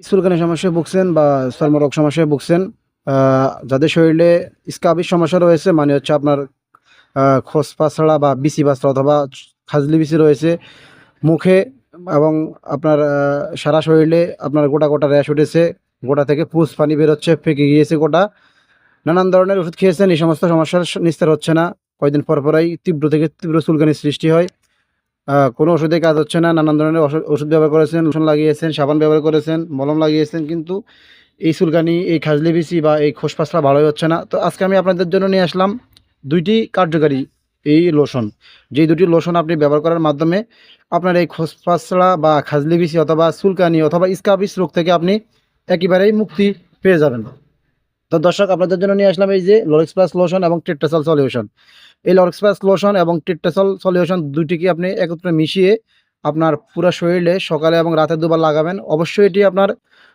চুলকানির সমস্যায় ভুগছেন বা চর্মরোগ সমস্যায় ভুগছেন যাদের শরীরে স্কাবির সমস্যা রয়েছে মানে হচ্ছে আপনার আহ, খোস পাছড়া বা বিসি পাছড়া অথবা খাজলি বিসি রয়েছে মুখে এবং আপনার সারা শরীরে আপনার গোটা গোটা র্যাশ উঠেছে গোটা থেকে পুষ পানি বেরোচ্ছে ফেঁকে গিয়েছে গোটা। নানান ধরনের ওষুধ খেয়েছেন এই সমস্ত সমস্যার নিস্তার হচ্ছে না। কয়েকদিন পর পরই তীব্র থেকে তীব্র চুলকানির সৃষ্টি হয়। কোনো ওষুধে কাজ হচ্ছে না, নানান ধরনের ওষুধ ব্যবহার করেছেন, লোশন লাগিয়েছেন, সাবান ব্যবহার করেছেন, মলম লাগিয়েছেন, কিন্তু এই চুলকানি, এই খাজলি বিসি বা এই খোসপাসলা ভালোই হচ্ছে না। তো আজকে আমি আপনাদের জন্য নিয়ে আসলাম দুইটি কার্যকারী এই লোশন। যেই দুটি লোশন আপনি ব্যবহার করার মাধ্যমে আপনার এই খোসপাসলা বা খাজলি বিসি অথবা চুলকানি অথবা স্কাবিস রোগ থেকে আপনি একেবারেই মুক্তি পেয়ে যাবেন। তো দর্শক, আপনাদের জন্য নিয়ে আসলাম এই যে লরিক্স প্লাস লোশন এবং টেট্রাসল সলিউশন এই লরিক্স প্লাস লোশন এবং টেট্রাসল সলিউশন দুটিকে আপনি একত্রে মিশিয়ে আপনার পুরো শরীরে সকালে এবং রাতে দুবার লাগাবেন। অবশ্যই এটি আপনার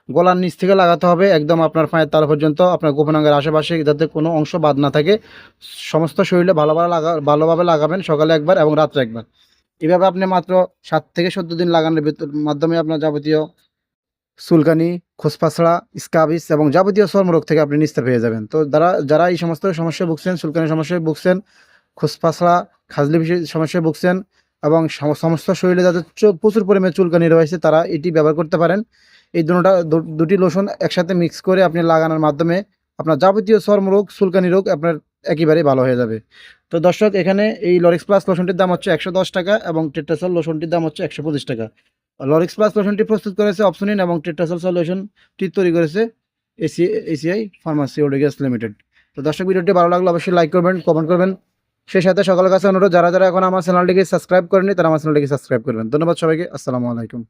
গলার নিচ থেকে লাগাতে হবে, একদম আপনার পায়ের তালা পর্যন্ত, আপনার গোপনাঙ্গের আশেপাশে, যাতে কোনো অংশ বাদ না থাকে। সমস্ত শরীরে ভালোভাবে লাগা, ভালোভাবে লাগাবেন সকালে একবার এবং রাত্রে একবার। এভাবে আপনি মাত্র সাত থেকে সত্তর দিন লাগানোর মাধ্যমে আপনার যাবতীয় চুলকানি, খোসপাছড়া স্কাবিস এবং যাবতীয় চর্মরোগ থেকে আপনি নিস্তার পেয়ে যাবেন। তো যারা যারা এই সমস্ত সমস্যায় ভুগছেন, চুলকানির সমস্যায় ভুগছেন, খোসপাছড়া, খাজলি সমস্যায় ভুগছেন এবং সম- সমস্ত শরীরে যাদের প্রচুর পরিমাণে চুলকানি রয়েছে, তারা এটি ব্যবহার করতে পারেন। এই দুটা দুটি লোশন একসাথে মিক্স করে আপনি লাগানোর মাধ্যমে আপনার যাবতীয় চর্মরোগ চুলকানি রোগ আপনার একেবারেই ভালো হয়ে যাবে। তো দর্শক, এখানে এই লরিক্স প্লাস লোশনটির দাম হচ্ছে একশো দশ টাকা এবং টেট্রাসল লোশনটির দাম হচ্ছে একশো পঁচিশ টাকা। লরিক্স প্লাস লোশনটি প্রস্তুত করেছে অপশনিন এবং টেট্রাসল সলিউশনটি তৈরি করেছে এসি এসিআই ফার্মাসিউটিক্যালস লিমিটেড তো দর্শক, ভিডিওটি ভালো লাগলে অবশ্যই লাইক করবেন কমেন্ট করবেন। সেই সাথে সকলের কাছে অনুরোধ, যারা যারা এখন আমার চ্যানেলটিকে সাবস্ক্রাইব করেনি তারা আমার চ্যানেলটিকে সাবস্ক্রাইব করবেন। ধন্যবাদ সবাইকে, আসসালামু আলাইকুম।